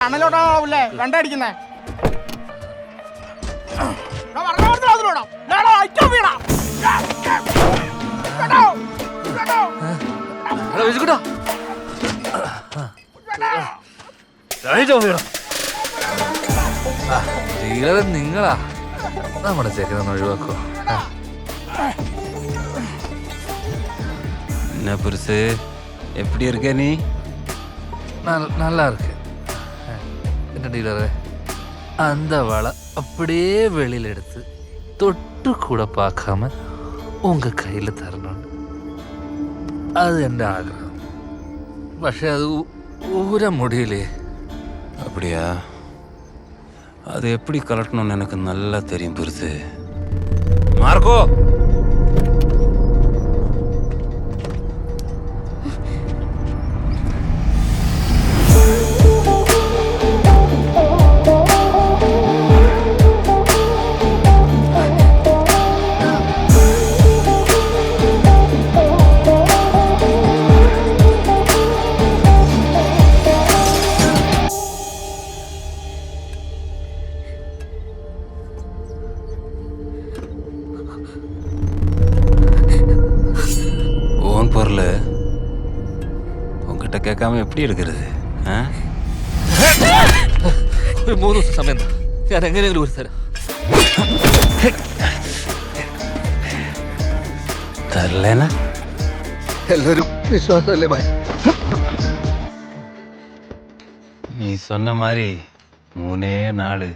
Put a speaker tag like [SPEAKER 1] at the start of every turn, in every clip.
[SPEAKER 1] അണലോട്ടാവൂലേ വെണ്ടടിക്കുന്നേ
[SPEAKER 2] hello വിജുക്കുട്ടാ dealer നിങ്ങളാ നമ്മുടെ ചെക്കനൊന്ന് ഒഴിവാക്കോ
[SPEAKER 3] என்ன பெருசு எப்படி இருக்க நீ
[SPEAKER 2] நல்- நல்லா இருக்கு என்ன டீலரே அந்த வலை அப்படியே வெளியில எடுத்து தொட்டு கூட பார்க்காம உங்க கையில தரணும் அது എന്റെ ആഗ്രഹം പക്ഷെ അത് ഊ- ഊരാൻ മുടിയില്ലേ
[SPEAKER 3] அப்படியா அது எப்படி கலட்டணும்னு எனக்கு நல்லா தெரியும் பெருசு மார்க்கோ கேட்காம எப்படி இருக்கிறது ஆ
[SPEAKER 2] ഒരു മൂന്ന് ദിവസം സമയം താ. ഞാൻ എങ്ങനെയെങ്കിലും ഒരു തരാം
[SPEAKER 3] தரலனா
[SPEAKER 4] എല്ലാവരും വിശ്വാസമല്ലേ ഭയ
[SPEAKER 3] நீ சொன்ன மாதிரி மூணே நாள்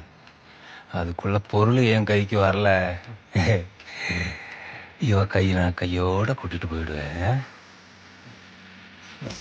[SPEAKER 3] அதுக்குள்ள பொருள் என் கைக்கு வரல இவ கை நான் கையோட கூட்டிட்டு போயிடுவேன்
[SPEAKER 4] ഇത്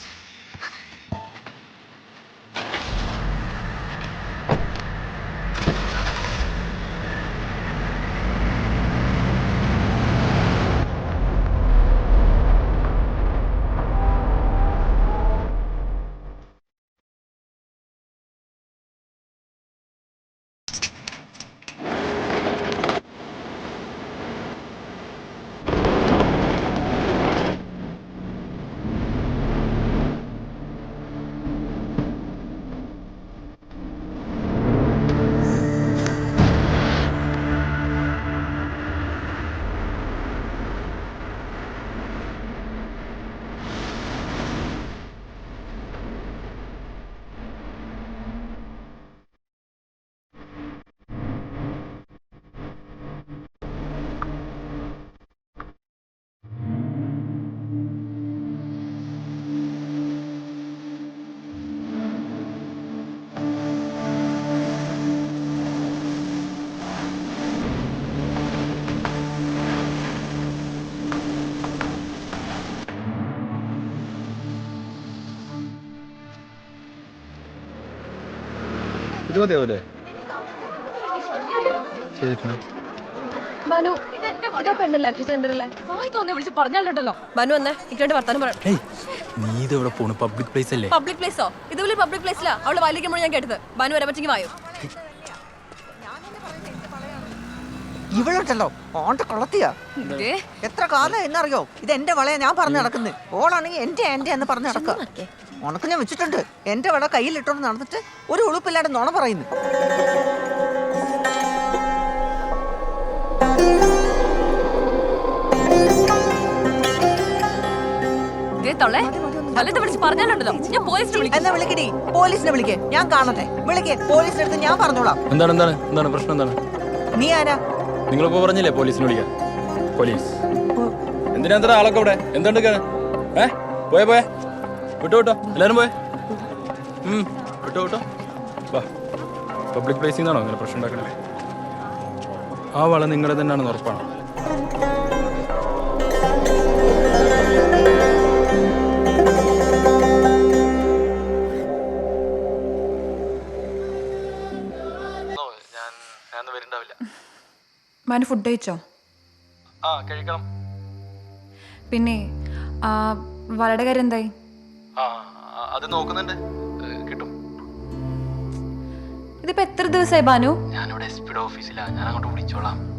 [SPEAKER 5] മനു വായി തോന്നി വിളിച്ച് പറഞ്ഞാലുണ്ടല്ലോ. മനു വന്നേ ഇക്കണ്ട് വർത്താനം പറയാം.
[SPEAKER 6] നീ പോണു? പബ്ലിക് പ്ലേസ് അല്ലേ?
[SPEAKER 5] പബ്ലിക് പ്ലേസോ പബ്ലിക് പ്ലേസിലാ അവൾ ഞാൻ കേട്ടത്. മനു വരെ പറ്റെങ്കിൽ വായോ?
[SPEAKER 7] ഇവളുണ്ടല്ലോ. ഓണ്ട കൊളത്തിയാ എത്ര കാലം എന്നറിയോ? ഇത് എന്റെ വളയാ ഞാൻ പറഞ്ഞു നടക്കുന്നത് ഓളാണെങ്കിൽ എന്റെ എന്റെ എന്ന് പറഞ്ഞു നടക്കുക ഉണക്ക് ഞാൻ വെച്ചിട്ടുണ്ട്. എന്റെ വട കയ്യിലിട്ടോണ്ട് നടന്നിട്ട് ഒരു ഉളുപ്പില്ലാതെ നുണ പറയുന്നു.
[SPEAKER 5] പോലീസിനെ വിളിക്കാം.
[SPEAKER 7] എന്നാ പോലീസിനെ വിളിക്കേ. ഞാൻ കാണട്ടെ. വിളിക്കേ. പോലീസിന്റെ അടുത്ത് ഞാൻ പറഞ്ഞോളാം.
[SPEAKER 6] എന്താണ് എന്താണ്? എന്താണ് പ്രശ്നം എന്താണ്?
[SPEAKER 7] നീ ആരാ?
[SPEAKER 6] നിങ്ങളിപ്പോ പറഞ്ഞില്ലേ പോലീസിനെ വിളിക്കാൻ? പോലീസ്. എന്തിനാ എന്താ ആളൊക്കെ ഇവിടെ? എന്തുണ്ട് ഏ? പോയെ പോയെ. വിട്ടോ വിട്ടോ. എല്ലാവരും പോയെ? വിട്ടോ വിട്ടോ. വാ. പബ്ലിക് പ്ലേസിൽ നിന്നാണോ ഇങ്ങനെ പ്രശ്നം ഉണ്ടാക്കണേ? ആ വള നിങ്ങളുടെ തന്നെയാണെന്ന് ഉറപ്പാണ്.
[SPEAKER 2] ഞാൻ ഞാൻ വരുന്നുണ്ടാവില്ല.
[SPEAKER 8] മനു ഫുഡ് കഴിച്ചോ?
[SPEAKER 6] ആ കഴിക്കണം.
[SPEAKER 8] പിന്നെ ആ വളയുടെ കാര്യം എന്തായി?
[SPEAKER 6] ആ അത് നോക്കുന്നുണ്ട്. കിട്ടും.
[SPEAKER 8] ഇതിപ്പോ എത്ര ദിവസമായി ബാനു?
[SPEAKER 6] ഞാനിവിടെ എസ് പിയുടെ ഓഫീസിലാണ് ഞാൻ അങ്ങോട്ട് വിളിച്ചോളാം.